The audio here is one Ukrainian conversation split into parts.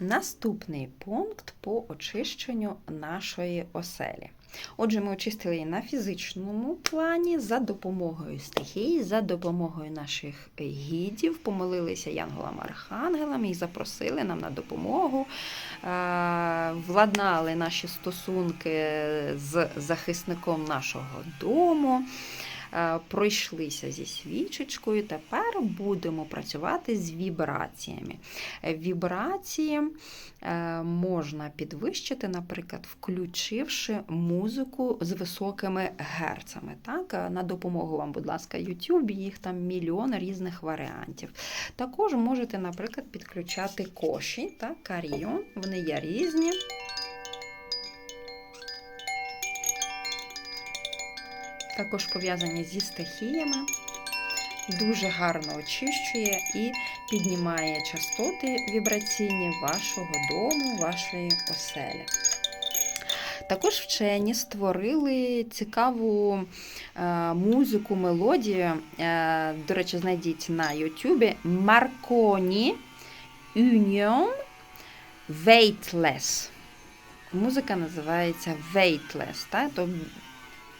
Наступний пункт по очищенню нашої оселі. Отже, ми очистили її на фізичному плані за допомогою стихії, за допомогою наших гідів, помолилися янголам-архангелам і запросили нам на допомогу, е, владнали наші стосунки з захисником нашого дому. Е, Пройшлися зі свічечкою, тепер будемо працювати з вібраціями. Вібрації е, можна підвищити, наприклад, включивши музику з високими герцами. Так? Е, На допомогу вам, будь ласка, YouTube, їх там мільйон різних варіантів. Також можете, наприклад, підключати коші, так? каріон, вони є різні. Також пов'язані зі стихіями дуже гарно очищує і піднімає частоти вібраційні вашого дому, вашої оселі. Також вчені створили цікаву е, музику, мелодію. Е, до речі, знайдіть на Ютубі Marconi Union Weightless. Музика називається Weightless, так?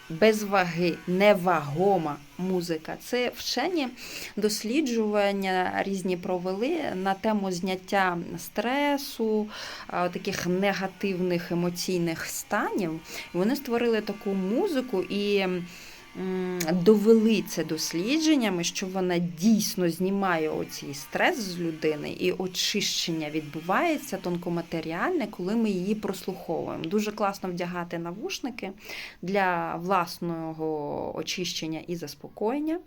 Без ваги, невагома музика. Це вчені досліджування різні провели на тему зняття стресу, таких негативних емоційних станів. Вони створили таку музику і довели це дослідженнями, що вона дійсно знімає оцей стрес з людини, і очищення відбувається тонкоматеріальне, коли ми її прослуховуємо. Дуже класно вдягати навушники для власного очищення і заспокоєння,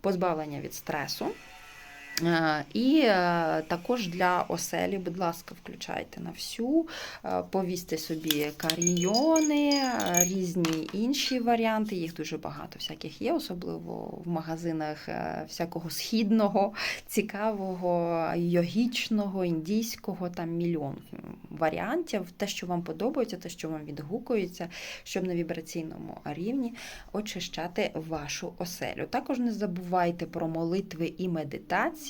позбавлення від стресу. Е, І е, також для оселі, будь ласка, включайте на всю, е, повісьте собі карійони, різні інші варіанти, їх дуже багато всяких є, особливо в магазинах всякого східного, цікавого, йогічного, індійського, там мільйон варіантів. Те, що вам подобається, те, що вам відгукується, щоб на вібраційному рівні очищати вашу оселю. Також не забувайте про молитви і медитації,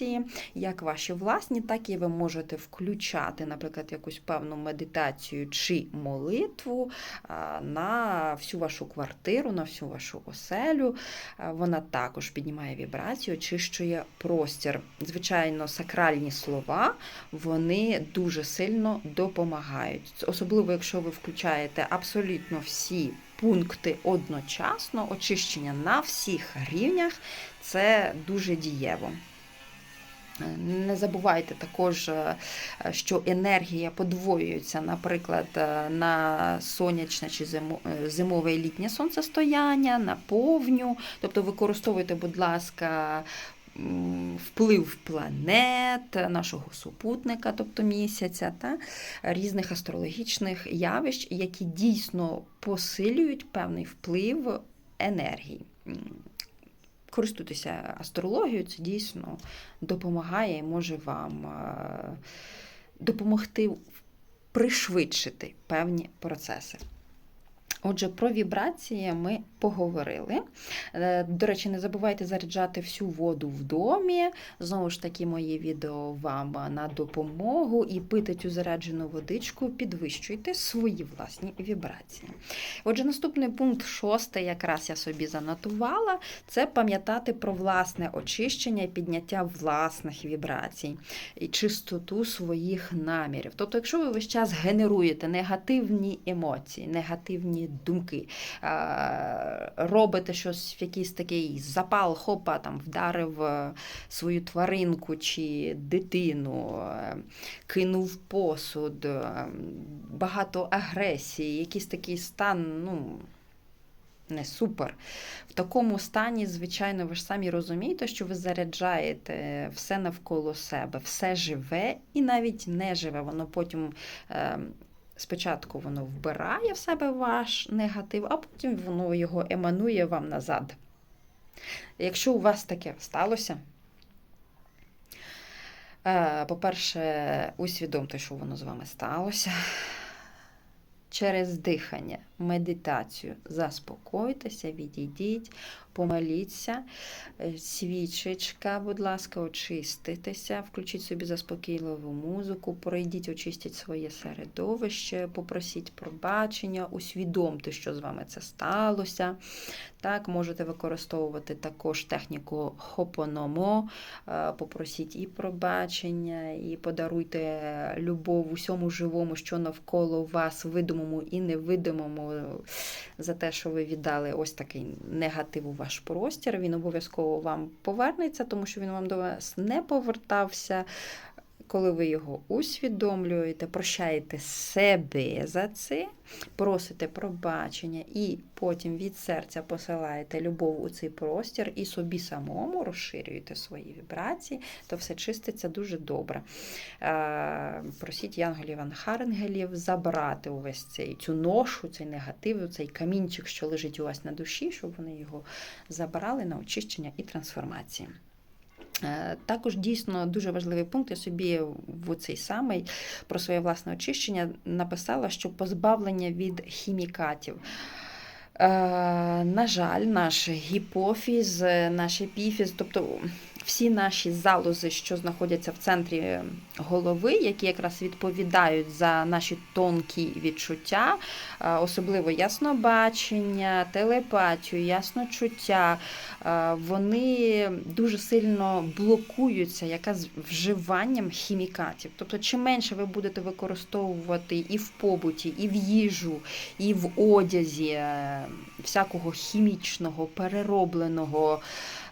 як ваші власні, так і ви можете включати, наприклад, якусь певну медитацію чи молитву на всю вашу квартиру, на всю вашу оселю. Вона також піднімає вібрацію, очищує простір. Звичайно, сакральні слова вони дуже сильно допомагають. Особливо, якщо ви включаєте абсолютно всі пункти одночасно, очищення на всіх рівнях, це дуже дієво. Не забувайте також, е, що енергія подвоюється, наприклад, е, на сонячне чи е, зимове і літнє сонцестояння, на повню. Тобто використовуйте, будь ласка, вплив планет, нашого супутника, тобто місяця, та різних астрологічних явищ, які дійсно посилюють певний вплив енергії. Користуйтеся астрологією, це дійсно допомагає і може вам е, допомогти пришвидшити певні процеси. Отже, про вібрації ми поговорили. Е, До речі, не забувайте заряджати всю воду в домі. Знову ж таки, мої відео вам на допомогу і пити цю заряджену водичку, підвищуйте свої власні вібрації. Отже, наступний пункт шостий, якраз я собі занотувала, це пам'ятати про власне очищення і підняття власних вібрацій і чистоту своїх намірів. Тобто, якщо ви весь час генеруєте негативні емоції, негативні думки, е, робите щось в якийсь такий запал, хопа, там вдарив е, свою тваринку чи дитину, е, кинув посуд, багато агресії, якийсь такий стан, ну. Не супер. В такому стані, звичайно, ви ж самі розумієте, що ви заряджаєте все навколо себе, все живе і навіть не живе. Воно потім е, спочатку воно вбирає в себе ваш негатив, а потім воно його еманує вам назад. Якщо у вас таке сталося, е, по-перше, усвідомте, що воно з вами сталося. Через дихання, медитацію. Заспокойтеся, відійдіть, помоліться, Е, свічечка, будь ласка, очиститеся, включіть собі заспокійливу музику, пройдіть, очистіть своє середовище, попросіть пробачення, усвідомте, що з вами це сталося. Так, можете використовувати також техніку хопономо, Е, попросіть і пробачення, і подаруйте любов усьому живому, що навколо вас, видимому і невидимому, за те, що ви віддали ось такий негатив у ваш простір. Він обов'язково вам повернеться, тому що він вам до вас не повертався. Коли ви його усвідомлюєте, прощаєте себе за це, просите пробачення і потім від серця посилаєте любов у цей простір і собі самому розширюєте свої вібрації, то все чиститься дуже добре. Е, Просіть янголів анхаренгелів забрати увесь цей цю ношу, цей негатив, цей камінчик, що лежить у вас на душі, щоб вони його забрали на очищення і трансформації. Е, Також дійсно дуже важливий пункт. Я собі в цей самий про своє власне очищення написала, що позбавлення від хімікатів. Е, на жаль, наш гіпофіз, е, наш епіфіз, тобто всі наші залози, що знаходяться в центрі голови, які якраз відповідають за наші тонкі відчуття, е, особливо яснобачення, телепатію, ясночуття, е, вони дуже сильно блокуються якраз вживанням хімікатів. Тобто, чим менше ви будете використовувати і в побуті, і в їжу, і в одязі е, всякого хімічного, переробленого, е,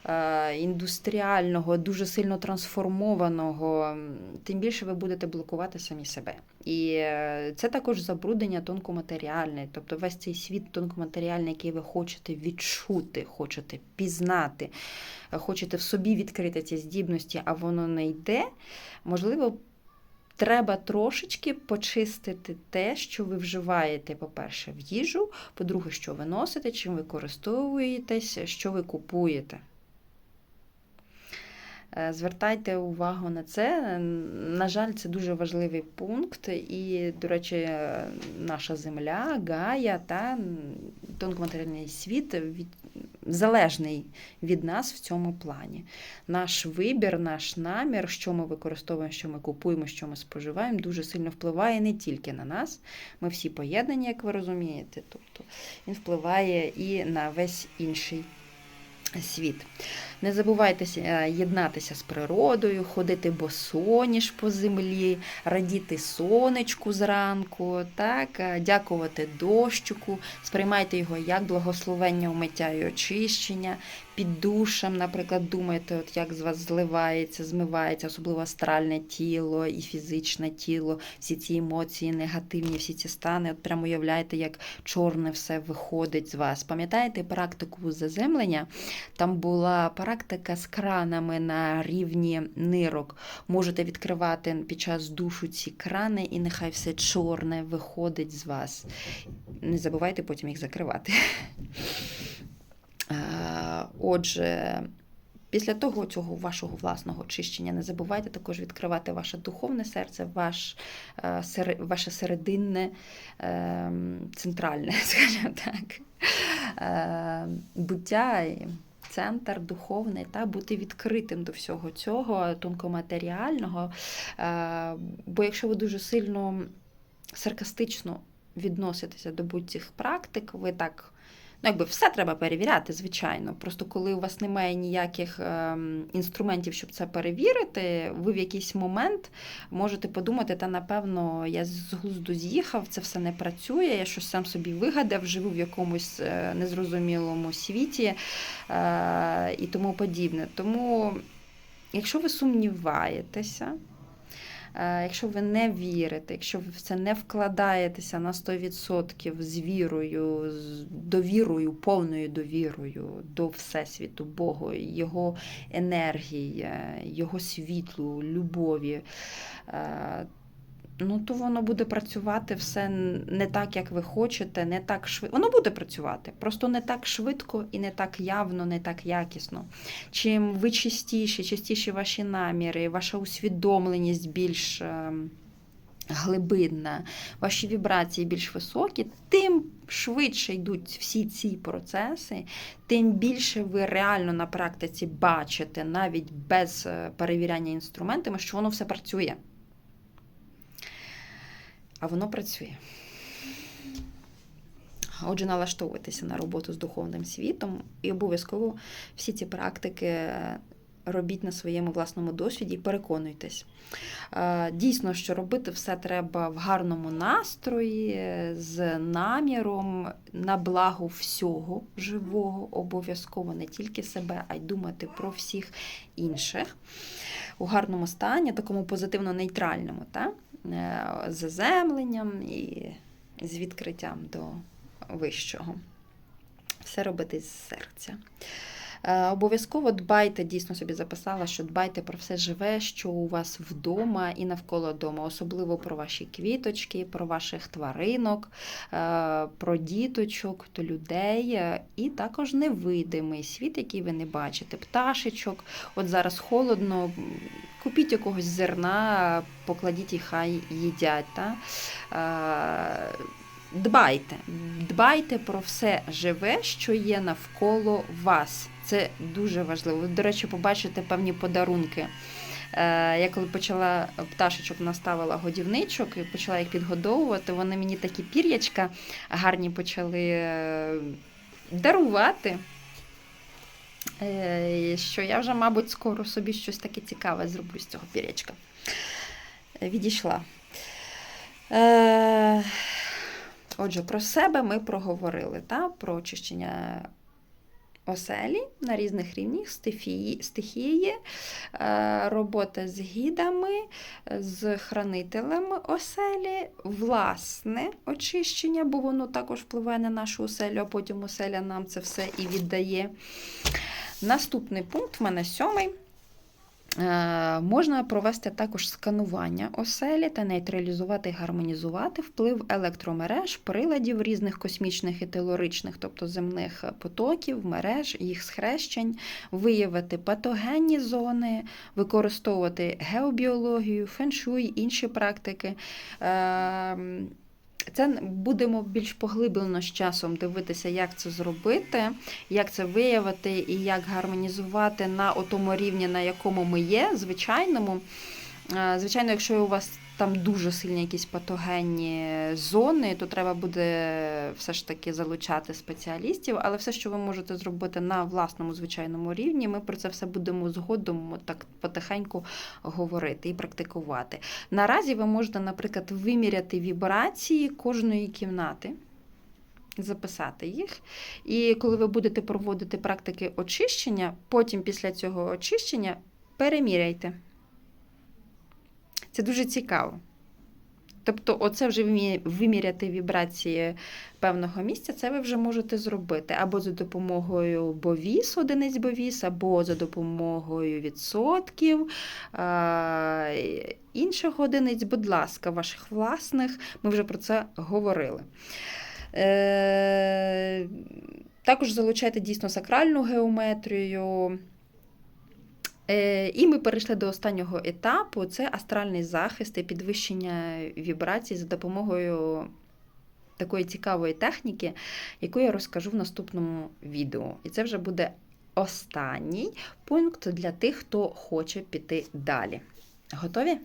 індустріального, дуже сильно трансформованого, тим більше ви будете блокувати самі себе. І е, це також забруднення тонкоматеріальне, тобто весь цей світ тонкоматеріальний, який ви хочете відчути, хочете пізнати, е, хочете в собі відкрити ці здібності, а воно не йде. Можливо, треба трошечки почистити те, що ви вживаєте, по-перше, в їжу, по-друге, що ви носите, чим ви користуєтесь, що ви купуєте. Е, Звертайте увагу на це. На жаль, це дуже важливий пункт. І, до речі, е, наша земля, Гая та тонкоматеріальний світ від... залежний від нас в цьому плані. Наш вибір, наш намір, що ми використовуємо, що ми купуємо, що ми споживаємо, дуже сильно впливає не тільки на нас. Ми всі поєднані, як ви розумієте. Тобто він впливає і на весь інший світ. Не забувайте е, єднатися з природою, ходити босоніж по землі, радіти сонечку зранку, так, е, дякувати дощику, сприймайте його як благословення умиття і очищення. Під душем, наприклад, думайте, от як з вас зливається, змивається, особливо астральне тіло і фізичне тіло, всі ці емоції негативні, всі ці стани. От прямо уявляєте, як чорне все виходить з вас. Пам'ятаєте практику заземлення? Там була практика з кранами на рівні нирок. Можете відкривати під час душу ці крани, і нехай все чорне виходить з вас. Не забувайте потім їх закривати. Отже, після того цього вашого власного очищення не забувайте також відкривати ваше духовне серце, ваш, е, ваше серединне, е, центральне, скажімо так, е, буття. Центр духовний та бути відкритим до всього цього тонкоматеріального. Е, Бо якщо ви дуже сильно саркастично відноситеся до будь-яких практик, ви так. Ну, якби все треба перевіряти, звичайно. Просто коли у вас немає ніяких ем, інструментів, щоб це перевірити, ви в якийсь момент можете подумати, та напевно я з глузду з'їхав, це все не працює, я щось сам собі вигадав, живу в якомусь е, незрозумілому світі е, і тому подібне. Тому, якщо ви сумніваєтеся, Якщо ви не вірите, якщо ви в це не вкладаєтеся на 100% з вірою, з довірою, повною довірою до Всесвіту, Богу, Його енергії, е, Його світлу, любові, е, ну то воно буде працювати все не так, як ви хочете, не так швидко. Воно буде працювати, просто не так швидко і не так явно, не так якісно. Чим ви чистіші, частіші ваші наміри, ваша усвідомленість більш. ем, глибинна, ваші вібрації більш високі, тим швидше йдуть всі ці процеси, тим більше ви реально на практиці бачите, навіть без е, перевіряння інструментами, що воно все працює. А воно працює. Отже, налаштовуйтеся на роботу з духовним світом і обов'язково всі ці практики е, робіть на своєму власному досвіді і переконуйтесь. Е, Дійсно, що робити все треба в гарному настрої, з наміром на благо всього живого, обов'язково не тільки себе, а й думати про всіх інших у гарному стані, такому позитивно-нейтральному, та? Е, заземленням і з відкриттям до вищого. Все робити з серця. Е, Обов'язково дбайте, дійсно собі записала, що дбайте про все живе, що у вас вдома і навколо дома, особливо про ваші квіточки, про ваших тваринок, е, про діточок, то людей, і також невидимий світ, який ви не бачите, пташечок. От зараз холодно, купіть якогось зерна, покладіть і хай їдять. Та? Е, Дбайте, дбайте про все живе, що є навколо вас. Це дуже важливо. Ви, до речі, побачите певні подарунки. Е, Я коли почала пташечок наставила годівничок і почала їх підгодовувати, вони мені такі пір'ячка гарні почали е, дарувати. Е, Що я вже, мабуть, скоро собі щось таке цікаве зроблю з цього пір'ячка. Е, Відійшла. Е, Отже, про себе ми проговорили, та? про очищення оселі на різних рівнях, стихії, стихії, робота з гідами, з хранителем оселі, власне очищення, бо воно також впливає на нашу оселю, а потім оселя нам це все і віддає. Наступний пункт в мене сьомий. Е, Можна провести також сканування оселі та нейтралізувати і гармонізувати вплив електромереж, приладів різних космічних і телоричних, тобто земних потоків, мереж, їх схрещень, виявити патогенні зони, використовувати геобіологію, феншуй, інші практики. Це будемо більш поглиблено з часом дивитися, як це зробити, як це виявити і як гармонізувати на тому рівні, на якому ми є, звичайному. Е, Звичайно, якщо у вас там дуже сильні якісь патогенні зони, то треба буде все ж таки залучати спеціалістів. Але все, що ви можете зробити на власному звичайному рівні, ми про це все будемо згодом так потихеньку говорити і практикувати. Наразі ви можете, наприклад, виміряти вібрації кожної кімнати. Записати їх. І коли ви будете проводити практики очищення, потім після цього очищення переміряйте. Це дуже цікаво. Тобто, оце вже виміряти вібрації певного місця, це ви вже можете зробити або за допомогою бовіс, одиниць бовіс, або за допомогою відсотків, інших одиниць, будь ласка, ваших власних, ми вже про це говорили. Е, Також залучайте дійсно сакральну геометрію. Е, І ми перейшли до останнього етапу: це астральний захист і підвищення вібрацій за допомогою такої цікавої техніки, яку я розкажу в наступному відео. І це вже буде останній пункт для тих, хто хоче піти далі. Готові?